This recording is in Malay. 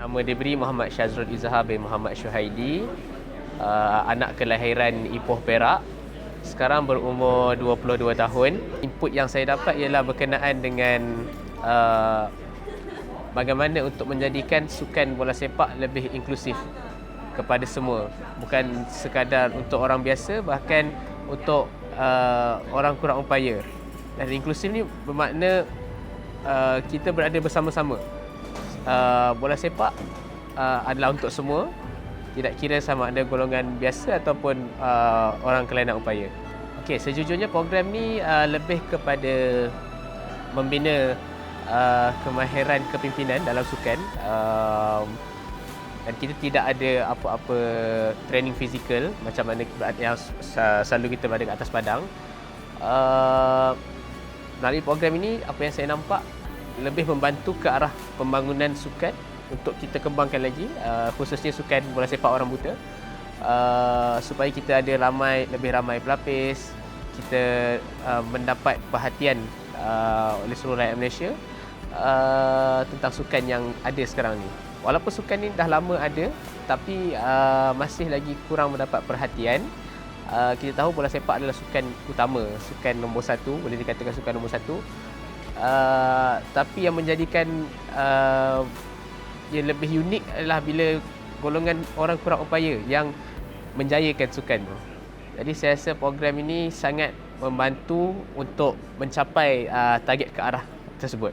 Nama diberi Muhammad Syazrul Izhar bin Muhammad Syuhaidi, uh, anak kelahiran Ipoh Perak. Sekarang berumur 22 tahun. Input yang saya dapat ialah berkenaan dengan uh, bagaimana untuk menjadikan sukan bola sepak lebih inklusif kepada semua. Bukan sekadar untuk orang biasa, bahkan untuk uh, orang kurang upaya. Dan inklusif ni bermakna uh, kita berada bersama-sama uh, bola sepak uh, adalah untuk semua tidak kira sama ada golongan biasa ataupun uh, orang kelainan upaya. Okey, sejujurnya program ni uh, lebih kepada membina uh, kemahiran kepimpinan dalam sukan. Uh, dan kita tidak ada apa-apa training fizikal macam mana yang selalu kita berada di atas padang. Uh, melalui program ini apa yang saya nampak lebih membantu ke arah pembangunan sukan untuk kita kembangkan lagi uh, khususnya sukan bola sepak orang buta. Uh, supaya kita ada ramai lebih ramai pelapis kita uh, mendapat perhatian uh, oleh seluruh rakyat Malaysia uh, tentang sukan yang ada sekarang ni. Walaupun sukan ni dah lama ada tapi uh, masih lagi kurang mendapat perhatian. Uh, kita tahu bola sepak adalah sukan utama sukan nombor satu boleh dikatakan sukan nombor satu uh, tapi yang menjadikan uh, yang lebih unik adalah bila golongan orang kurang upaya yang menjayakan sukan tu. Jadi saya rasa program ini sangat membantu untuk mencapai uh, target ke arah tersebut.